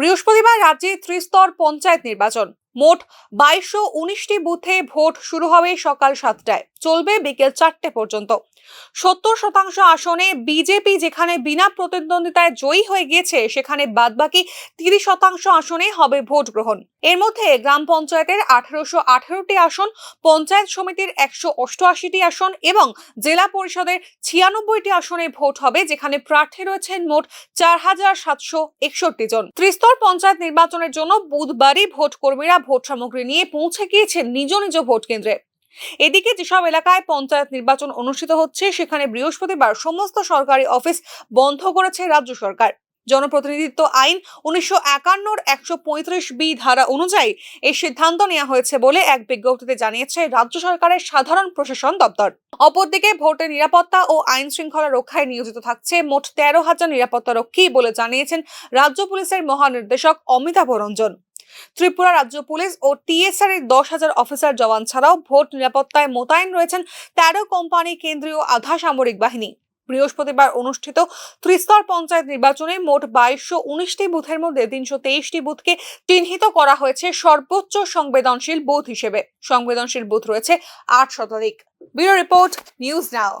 বৃহস্পতিবার রাজ্যে ত্রিস্তর পঞ্চায়েত নির্বাচন। মোট বাইশশো উনিশটি বুথে ভোট শুরু হবে সকাল সাতটায়। চলবে বিকেল চারটে পর্যন্ত। সত্তর শতাংশ আসনে বিজেপি যেখানে বিনা প্রতিদ্বন্দ্বিতায় জয়ী হয়ে গিয়েছে, সেখানে বাদবাকি তিরিশ শতাংশ আসনে হবে ভোট গ্রহণ। এর মধ্যে গ্রাম পঞ্চায়েতের আঠারোশো আঠারোটি আসন, পঞ্চায়েত সমিতির একশো অষ্টআশিটি আসন এবং জেলা পরিষদের ছিয়ানব্বইটি আসনে ভোট হবে, যেখানে প্রার্থী রয়েছেন মোট চার হাজার সাতশো একষট্টি জন। ত্রিস্তর পঞ্চায়েত নির্বাচনের জন্য বুধবারই ভোট কর্মীরা ভোট সামগ্রী নিয়ে পৌঁছে গিয়েছেন নিজ নিজ ভোট কেন্দ্রে। এদিকে যেসব এলাকায় পঞ্চায়েত নির্বাচন অনুষ্ঠিত হচ্ছে, সেখানে বৃহস্পতিবার সমস্ত সরকারি অফিস বন্ধ করেছে রাজ্য সরকার। জনপ্রতিনিধিত্ব আইন উনিশশো একান্নর একশো পঁয়ত্রিশ বি ধারা অনুযায়ী এই সিদ্ধান্ত নেওয়া হয়েছে বলে এক বিজ্ঞপ্তিতে জানিয়েছে রাজ্য সরকারের সাধারণ প্রশাসন দপ্তর। অপরদিকে ভোটের নিরাপত্তা ও আইন শৃঙ্খলা রক্ষায় নিয়োজিত থাকছে মোট তেরো হাজার নিরাপত্তা রক্ষী বলে জানিয়েছেন রাজ্য পুলিশের মহানির্দেশক অমিতাভ রঞ্জন। ত্রিপুরা রাজ্য পুলিশ ও টিএসআর এর দশ হাজার অফিসার জওয়ান ছাড়াও ভোট নিরাপত্তায় মোতায়েন রয়েছেন তেরো কোম্পানি কেন্দ্রীয় আধা সামরিক বাহিনী। বৃহস্পতিবার অনুষ্ঠিত ত্রিস্তর পঞ্চায়েত নির্বাচনে মোট বাইশশো উনিশটি বুথের মধ্যে তিনশো তেইশটি বুথকে চিহ্নিত করা হয়েছে সর্বোচ্চ সংবেদনশীল বুথ হিসেবে। সংবেদনশীল বুথ রয়েছে আট শতাধিক। Bureau report, news now.